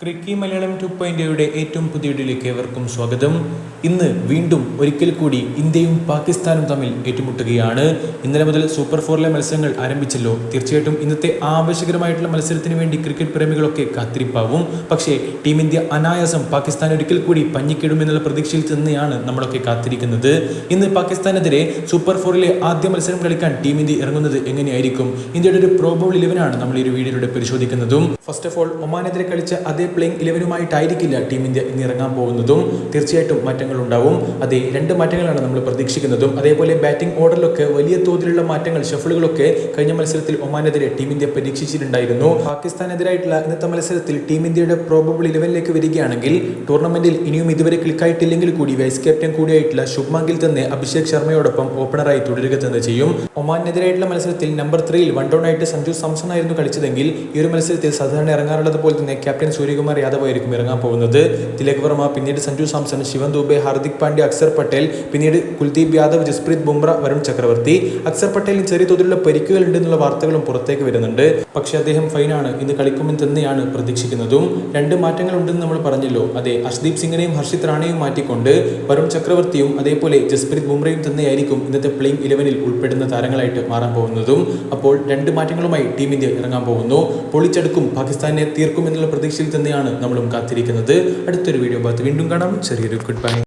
ക്രിക്കി Malayalam to പോയിന്റയുടെ ഏറ്റവും പുതിയ വീഡിയോയിലേക്ക് ഏവർക്കും സ്വാഗതം. ഇന്ന് വീണ്ടും ഒരിക്കൽ കൂടി ഇന്ത്യയും പാകിസ്ഥാനും തമ്മിൽ ഏറ്റുമുട്ടുകയാണ്. ഇന്നലെ മുതൽ സൂപ്പർ ഫോറിലെ മത്സരങ്ങൾ ആരംഭിച്ചല്ലോ. തീർച്ചയായിട്ടും ഇന്നത്തെ ആവശ്യകരമായിട്ടുള്ള മത്സരത്തിന് വേണ്ടി ക്രിക്കറ്റ് പ്രേമികളൊക്കെ കാത്തിരിപ്പാവും. പക്ഷേ ടീം ഇന്ത്യ അനായാസം പാകിസ്ഥാൻ ഒരിക്കൽ കൂടി പഞ്ഞിക്കിടുമെന്നുള്ള പ്രതീക്ഷയിൽ തന്നെയാണ് നമ്മളൊക്കെ കാത്തിരിക്കുന്നത്. ഇന്ന് പാകിസ്ഥാനെതിരെ സൂപ്പർ ഫോറിലെ ആദ്യ മത്സരം കളിക്കാൻ ടീം ഇന്ത്യ ഇറങ്ങുന്നത് എങ്ങനെയായിരിക്കും? ഇന്ത്യയുടെ ഒരു പ്രോബബിൾ ഇലവനാണ് നമ്മൾ ഈ വീഡിയോയിലൂടെ പരിശോധിക്കുന്നതും. ഫസ്റ്റ് ഓഫ് ഓൾ ഒമാനെതിരെ കളിച്ച അതേ പ്ലേയിങ് ഇലവനുമായിട്ടായിരിക്കില്ല ടീം ഇന്ത്യ ഇന്ന് ഇറങ്ങാൻ പോകുന്നതും. തീർച്ചയായിട്ടും മാറ്റങ്ങൾ ഉണ്ടാവും അതെ രണ്ട് മാറ്റങ്ങളാണ് നമ്മൾ പ്രതീക്ഷിക്കുന്നതും. അതേപോലെ ബാറ്റിംഗ് ഓർഡറിലൊക്കെ വലിയ തോതിലുള്ള മാറ്റങ്ങൾ ഷഫിളുകളൊക്കെ കഴിഞ്ഞ മത്സരത്തിൽ ഒമാനെതിരെ ടീം ഇന്ത്യ പരീക്ഷിച്ചിട്ടുണ്ടായിരുന്നു. പാകിസ്ഥാനെതിരായിട്ടുള്ള ഇന്നത്തെ മത്സരത്തിൽ ടീം ഇന്ത്യയുടെ പ്രോബബിൾ ഇലവനിലേക്ക് വരികയാണെങ്കിൽ ടൂർണമെന്റിൽ ഇനിയും ഇതുവരെ ക്ലിക്കായിട്ടില്ലെങ്കിൽ കൂടി വൈസ് ക്യാപ്റ്റൻ കൂടിയായിട്ടുള്ള ശുഭ്മാങ്കിൽ തന്നെ അഭിഷേക് ശർമ്മയോടൊപ്പം ഓപ്പണറായി തുടരുക തന്നെ ചെയ്യും. ഒമാനെതിരായിട്ടുള്ള മത്സരത്തിൽ നമ്പർ ത്രീയിൽ വൺ ഡൗൺ ആയിട്ട് സഞ്ജു സാംസൺ ആയിരുന്നു കളിച്ചതെങ്കിൽ ഈ ഒരു മത്സരത്തിൽ സാധാരണ ഇറങ്ങാറുള്ളത് പോലെ തന്നെ ക്യാപ്റ്റൻ സൂര്യകുമാർ യാദവ് ആയിരിക്കും ഇറങ്ങാൻ പോകുന്നത് തിലക് വർമ്മ പിന്നീട് സഞ്ജു സാംസൺ ശിവൻ ദുബെ ഹാർദിക് പാണ്ഡ്യ അക്സർ പട്ടേൽ പിന്നീട് കുൽദീപ് യാദവ് ജസ്പ്രീത് ബുംറ വരുൺ ചക്രവർത്തി. അക്സർ പട്ടേലിന് ചെറിയ തോതിലുള്ള പരിക്കുകൾ ഉണ്ടെന്നുള്ള വാർത്തകളും പുറത്തേക്ക് വരുന്നുണ്ട്. പക്ഷേ അദ്ദേഹം ഫൈനാണ് ഇന്ന് കളിക്കുമെന്ന് തന്നെയാണ് പ്രതീക്ഷിക്കുന്നതും. രണ്ട് മാറ്റങ്ങൾ ഉണ്ടെന്ന് നമ്മൾ പറഞ്ഞല്ലോ. അതെ അർഷ്ദീപ് സിംഗിനെയും ഹർഷിത് റാണയും മാറ്റിക്കൊണ്ട് വരുൺ ചക്രവർത്തിയും അതേപോലെ ജസ്പ്രീത് ബുംറയും തന്നെയായിരിക്കും ഇന്നത്തെ പ്ലേയിങ് ഇലവനിൽ ഉൾപ്പെടുന്ന താരങ്ങളായിട്ട് മാറാൻ പോകുന്നതും. അപ്പോൾ രണ്ട് മാറ്റങ്ങളുമായി ടീം ഇന്ത്യ ഇറങ്ങാൻ പോകുന്നു. പൊളിച്ചെടുക്കും. പാകിസ്ഥാനെ തീർക്കും എന്നുള്ള പ്രതീക്ഷയിൽ തന്നെയാണ് നമ്മളും കാത്തിരിക്കുന്നത്. അടുത്തൊരു വീഡിയോ ഭാഗത്ത് വീണ്ടും കാണാം. ചെറിയൊരു ഗുഡ് ബൈ